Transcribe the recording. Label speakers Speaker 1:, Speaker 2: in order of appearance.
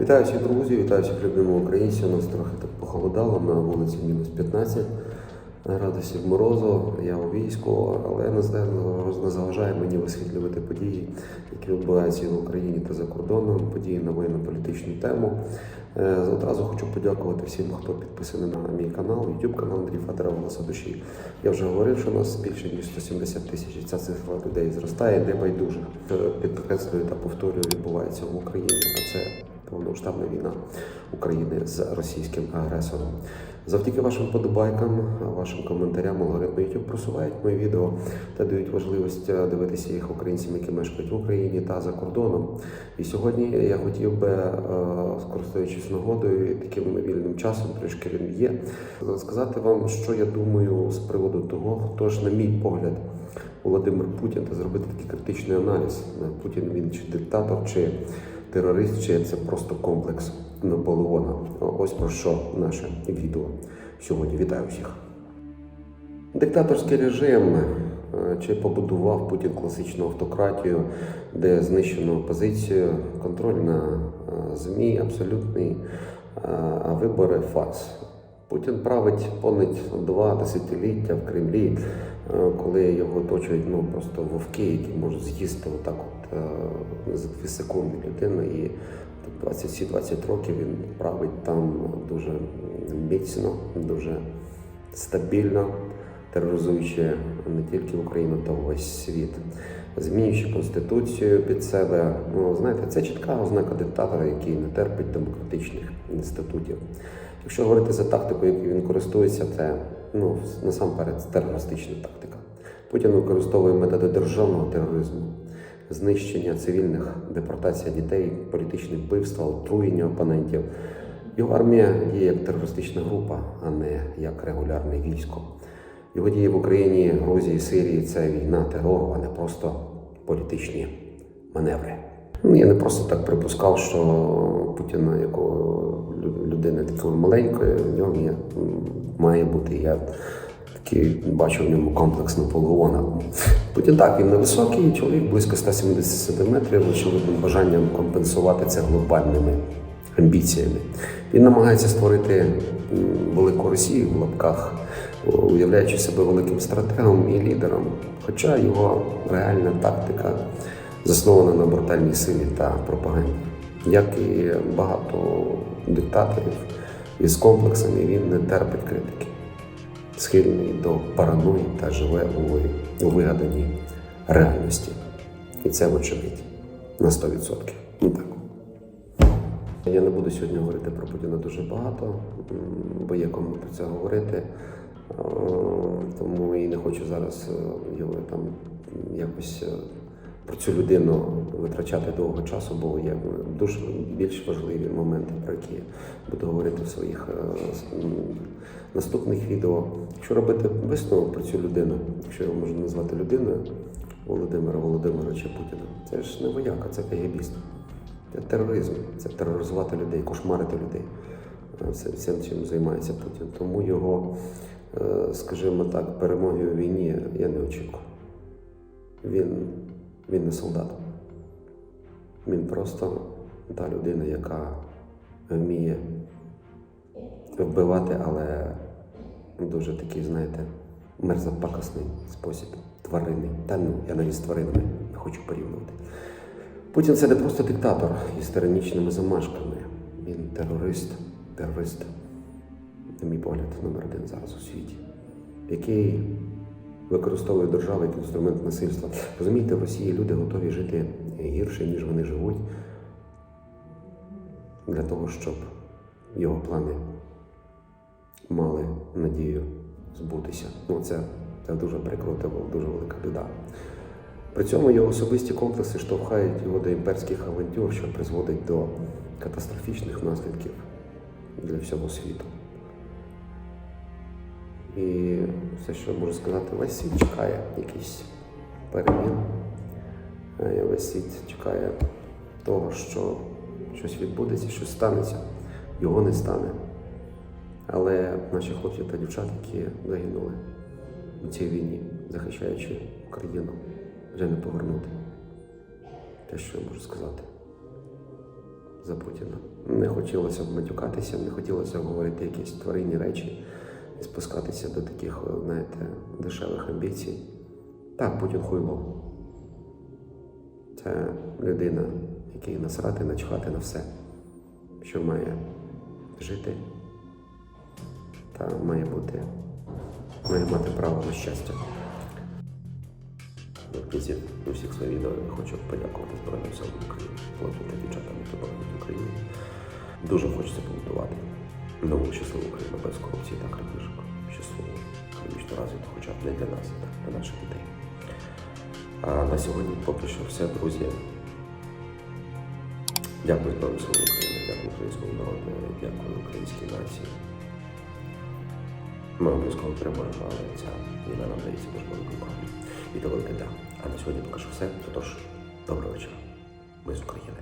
Speaker 1: Вітаю всіх друзів, вітаю всіх любимих українців. У нас трохи так похолодало, на вулиці мінус 15 градусів морозу. Я у війську, але не заважає мені висвітлювати події, які відбуваються в Україні та за кордоном, події на воєнно-політичну тему. Е, Одразу хочу подякувати всім, хто підписаний на мій канал, YouTube канал Андрій Федора Голоса душі. Я вже говорив, що у нас більше ніж 170 тисяч. Ця цифра людей зростає небайдужих. Підкреслюю та повторюю, відбувається в Україні, а це повномасштабна війна України з російським агресором. Завдяки вашим подобайкам, вашим коментарям, алгоритми YouTube просувають мої відео та дають важливість е, дивитися їх українцям, які мешкають в Україні та за кордоном. І сьогодні я хотів би, е, скористуючись нагодою і таким вільним часом, трішки він є, сказати вам, що я думаю з приводу того, хто ж, на мій погляд, Володимир Путін та зробити такий критичний аналіз. Е, Путін він чи диктатор, чи терорист, чи це просто комплекс Наполеона. Ось про що наше відео сьогодні. Вітаю всіх. Диктаторський режим е, чи побудував Путін класичну автократію, де знищено опозицію, контроль на е, ЗМІ абсолютний, е, а вибори фарс. Путін править понад два десятиліття в Кремлі, коли його оточують ну, просто вовки, які можуть з'їсти отак от, за дві секунди. І 20 років він править там дуже міцно, дуже стабільно, тероризуючи не тільки Україну, та увесь світ, змінюючи конституцію під себе. Ну, знаєте, це чітка ознака диктатора, який не терпить демократичних інститутів. Якщо говорити за тактику, якою він користується, це ну, насамперед терористична тактика. Путін використовує методи державного тероризму, знищення цивільних, депортація дітей, політичне вбивство, отруєння опонентів. Його армія діє як терористична група, а не як регулярне військо. Його дії в Україні, Грузії, Сирії це війна терору, а не просто політичні маневри. Ну, я не просто так припускав, що Путіна, якого лю- людини такої маленької, в ньому є, має бути. Я такий бачу в ньому комплекс Наполеона. Путін так, він невисокий чоловік, близько 170 метрів, очевидним бажанням компенсувати це глобальними амбіціями. Він намагається створити велику Росію в лапках, уявляючи себе великим стратегом і лідером. Хоча його реальна тактика заснована на брутальній силі та пропаганді. Як і багато диктаторів із комплексами, він не терпить критики, схильний до параної та живе у, вигаданій реальності. І це вочевидь на 100%. Ну так. Я не буду сьогодні говорити про Путіна дуже багато, бо є кому про це говорити. Е, Тому і не хочу зараз е, його там якось е, про цю людину витрачати довго часу, бо є дуже більш важливі моменти, про які буду говорити в своїх е, наступних відео. Якщо робити висновок про цю людину, якщо його можна назвати людиною Володимира Володимировича Путіна, це ж не вояка, це кагібіст. Це тероризм, це тероризувати людей, кошмарити людей. Е, всім чим займається Путін. Тому його, е, скажімо так, перемоги у війні я не очікую. Він, він не солдат. Він просто та людина, яка вміє вбивати, але дуже такий, знаєте, мерзопакосний спосіб, тваринний. Та ну, я навіть з тваринами не хочу порівнювати. Путін це не просто диктатор із тиранічними замашками. Він терорист, терорист, на мій погляд, номер один зараз у світі, який використовує державу як інструмент насильства. Розумієте, в Росії люди готові жити гірше, ніж вони живуть, для того, щоб його плани мали надію збутися. Ну, це, це дуже прикро, це дуже велика біда. При цьому його особисті комплекси штовхають його до імперських авантюр, що призводить до катастрофічних наслідків для всього світу. І все, що можу сказати, весь світ чекає якийсь перемін. Е, Весь світ чекає того, що щось відбудеться, щось станеться. Його не стане. Але наші хлопці та дівчата, які загинули у цій війні, захищаючи Україну, вже не повернути. Те, що я можу сказати. за Путіна. Не хотілося б матюкатися, не хотілося б говорити якісь тваринні речі спускатися до таких, е, знаєте, дешевих амбіцій. Так, Путін хуйло. Це людина, який насрати, начхати на все, що має жити та має бути, має мати право на щастя. В кінці усіх своїх відео я хочу подякувати Збройним силам України, хлопцям та дівчатам, які боронять. Дуже хочеться побудувати нову щасливу Україну без корупції та крадіжок. Щасливу, економічно розвитку, хоча б не для нас, а для наших дітей. А на сьогодні поки що все, друзі. Дякую Збройним силам України, дякую українському народу, дякую українській нації. Ми обов'язково переможемо, але ця війна нам дається дуже великою кров'ю і до великих дам. А на сьогодні поки що все. Тож, доброго вечора. Ми з України.